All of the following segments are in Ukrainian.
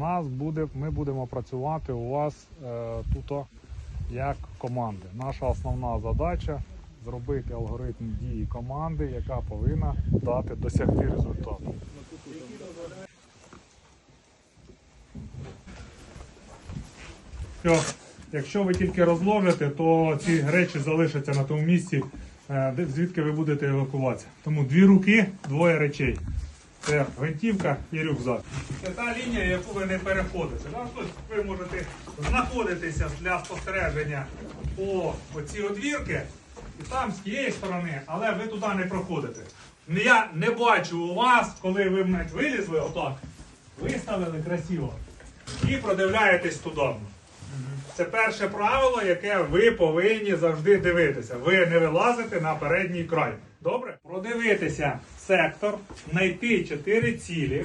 нас буде, ми будемо працювати у вас е, тут як команди. Наша основна задача зробити алгоритм дії команди, яка повинна дати досягти результату. Якщо ви тільки розложите, то ці речі залишаться на тому місці, е, звідки ви будете евакуватися. Тому дві руки, двоє речей. Це гвинтівка і рюкзак. Це та лінія, яку ви не переходите. Тобто ви можете знаходитися для спостереження по оці одвірки, і там з тієї сторони, але ви туди не проходите. Я не бачу у вас, коли ви навіть вилізли отак, виставили красиво і продивляєтесь туди. Це перше правило, яке ви повинні завжди дивитися. Ви не вилазите на передній край. Добре? Продивитися сектор, знайти чотири цілі,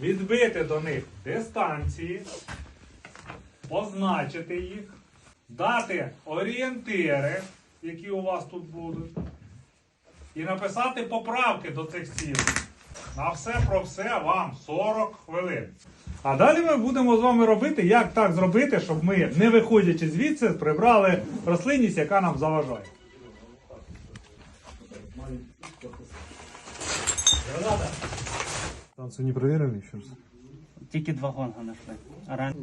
відбити до них дистанції, позначити їх, дати орієнтири, які у вас тут будуть, і написати поправки до цих цілей. На все про все вам 40 хвилин. А далі ми будемо з вами робити, як так зробити, щоб ми, не виходячи звідси, прибрали рослинність, яка нам заважає. Станцию не проверили еще раз? Тільки два гонга знайшли. А ран...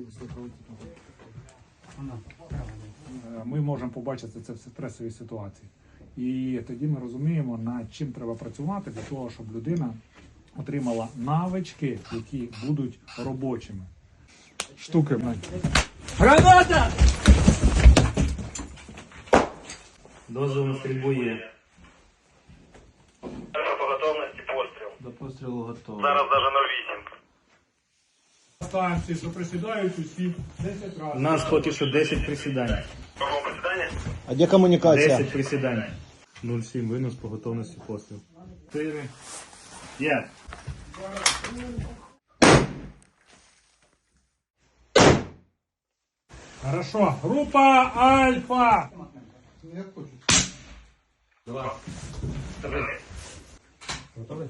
Е, Ми можемо побачити це в стресовій ситуації. І тоді ми розуміємо, над чим треба працювати для того, щоб людина отримала навички, які будуть робочими. Штуки. Граната! Дозвіл на стрільбу є. Альфа по готовності постріл. До пострелу готово. Зараз даже 08. Станції, що присідають усі 10 разів. У нас поки що 10 присідань. Кругом посідання? А де комунікація? 10 присідань. 07 вынос по готовности пострел. 4. 5. Хорошо. Група Альфа. Готовий.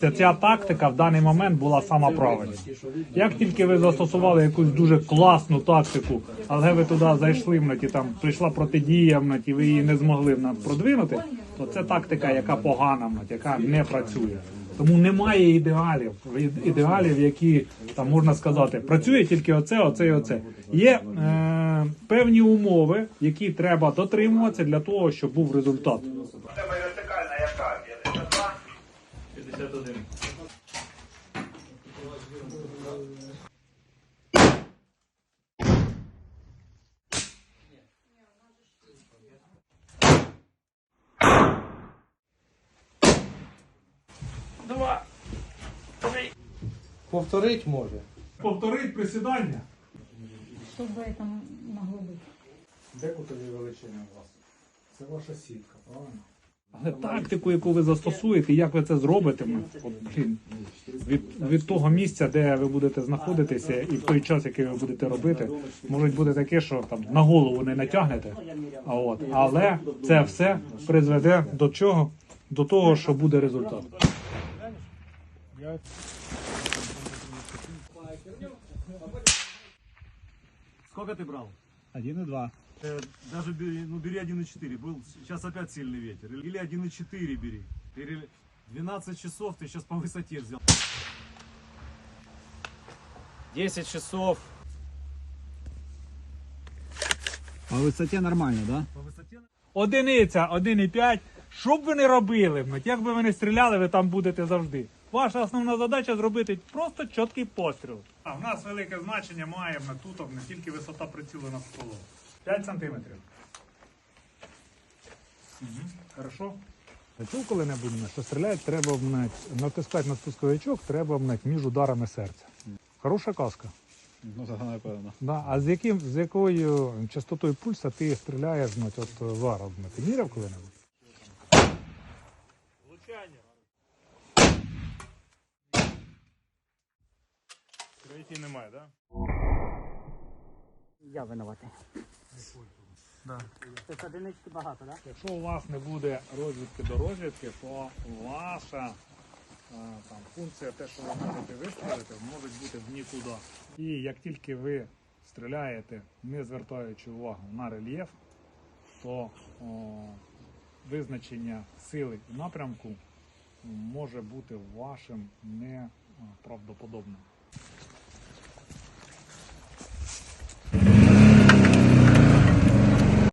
Ця тактика в даний момент була сама правильна. Як тільки ви застосували якусь дуже класну тактику, але ви туди зайшли, мнать, і там прийшла протидія, мнать, і ви її не змогли мнать, продвинути, то це тактика, яка погана, мнать, яка не працює. Тому немає ідеалів, ідеалів, які там можна сказати, працює тільки оце, оце і оце. Є е, певні умови, які треба дотримуватися для того, щоб був результат. У тебе вертикальна яка? 52? 51. Повторить може. Повторить присідання. Что бы это могло быть? Де кутові величини у вас? Це ваша сітка, правильно? Але тактику, яку ви застосуєте, як ви це зробите, от, блін, від, від того місця, де ви будете знаходитися, і в той час, який ви будете робити, може бути таке, що там на голову не натягнете. А от, але це все призведе до чого? До того, що буде результат. Сколько ты брал? Один і два. Э, даже бери, ну бери 1,4. Был сейчас опять сильный ветер. Или 1,4 бери. Пере- 12 часов ты сейчас по высоте взял. 10 часов. По висоті нормально, да? По высоте Одиниця, 1,5. Що б ви не робили, блядь, як би ви не стріляли, ви там будете завжди. Ваша основна задача зробити просто чіткий постріл. А в нас велике значення має на тут не тільки висота прицілу над столом. 5 сантиметрів. Угу. Хорошо. Чув коли-небудь, що стріляти треба блядь, натискати на спусковичок, треба блядь, між ударами серця. Хороша казка. Ну, так, напевно. Да. А з яким з якою частотою пульса ти стріляєш блядь, от зараз? блядь? Ти міряв коли-небудь? Влучання. Третій немає, так? Я винуватий. Да? Тобто одинички багато, так? Якщо у вас не буде розвідки до розвідки, то ваша е, там, функція, те, що ви можете вистрілити, може бути в нікуди. І як тільки ви стріляєте, не звертаючи увагу на рельєф, то о, визначення сили і напрямку може бути вашим неправдоподобним.